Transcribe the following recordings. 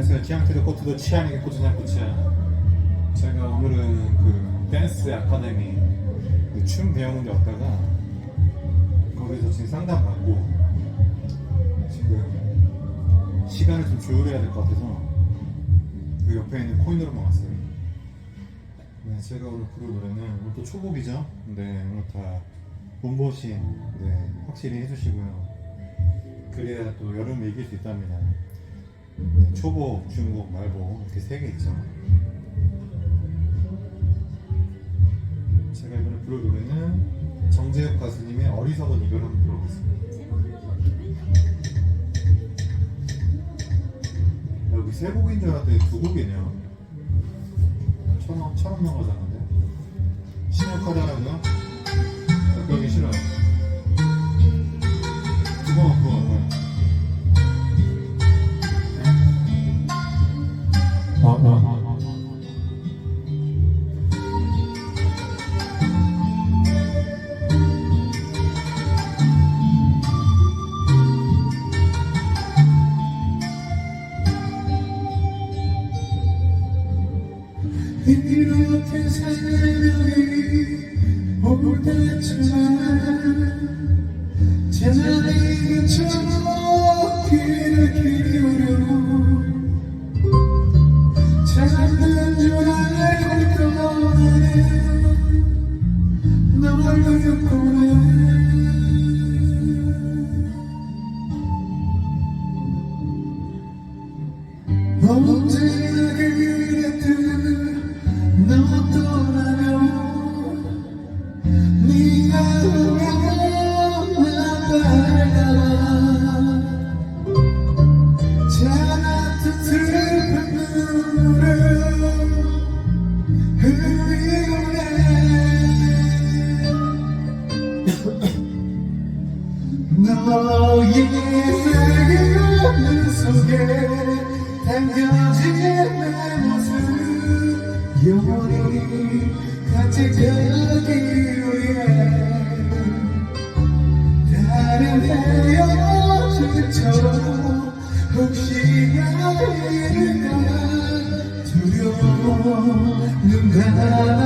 안녕하세요. 지앙테드 코트도 치아니게 코트냐 코치야. 제가 오늘은 그 댄스 아카데미 그 춤 배우는 데 왔다가 거기서 지금 상담 받고 지금 시간을 좀 조율해야 될 것 같아서 그 옆에 있는 코인으로만 왔어요. 네, 제가 오늘 부를 노래는 오늘 또 초복이죠. 네, 오늘 다 몸보신 네, 확실히 해주시고요. 그래야 또 여름을 이길 수 있답니다. 네, 초복, 중복, 말복 이렇게 세 개 있죠. 제가 이번에 부를 노래는 정재혁 가수님의 어리석은 이별 한번 불러보겠습니다. 여기 세 곡인 줄 알았더니 두 곡이네요. 천원, 천원 넘어졌는데. 신역하다라고요? 이렇게 새벽이 올 때쯤에 제자리 저 귀를 기울여 너의 세계는 속에 담겨진 내 모습 영원히 같이 가기 위해 다른 헤어짐처럼 혹시나 이럴까 두려워 눈 감아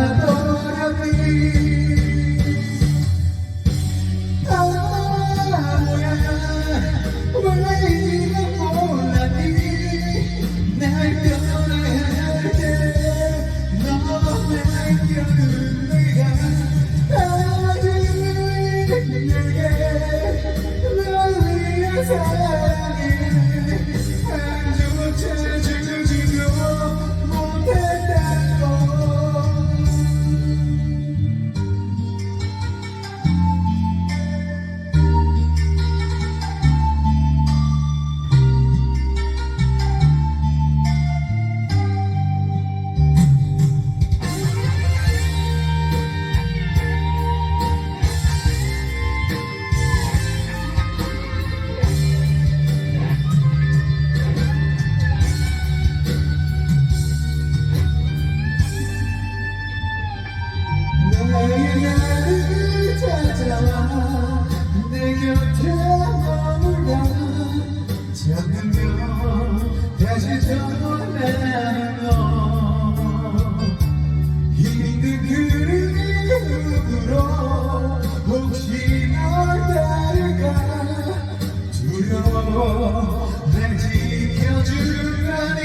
두려워 날 지켜주라니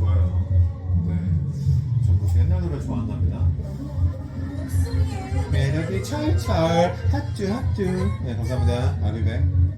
좋아요. 네. 전 무슨 옛날 노래 좋아한답니다. 매력이 철철 핫뚜 핫뚜. 네 감사합니다. 아비백.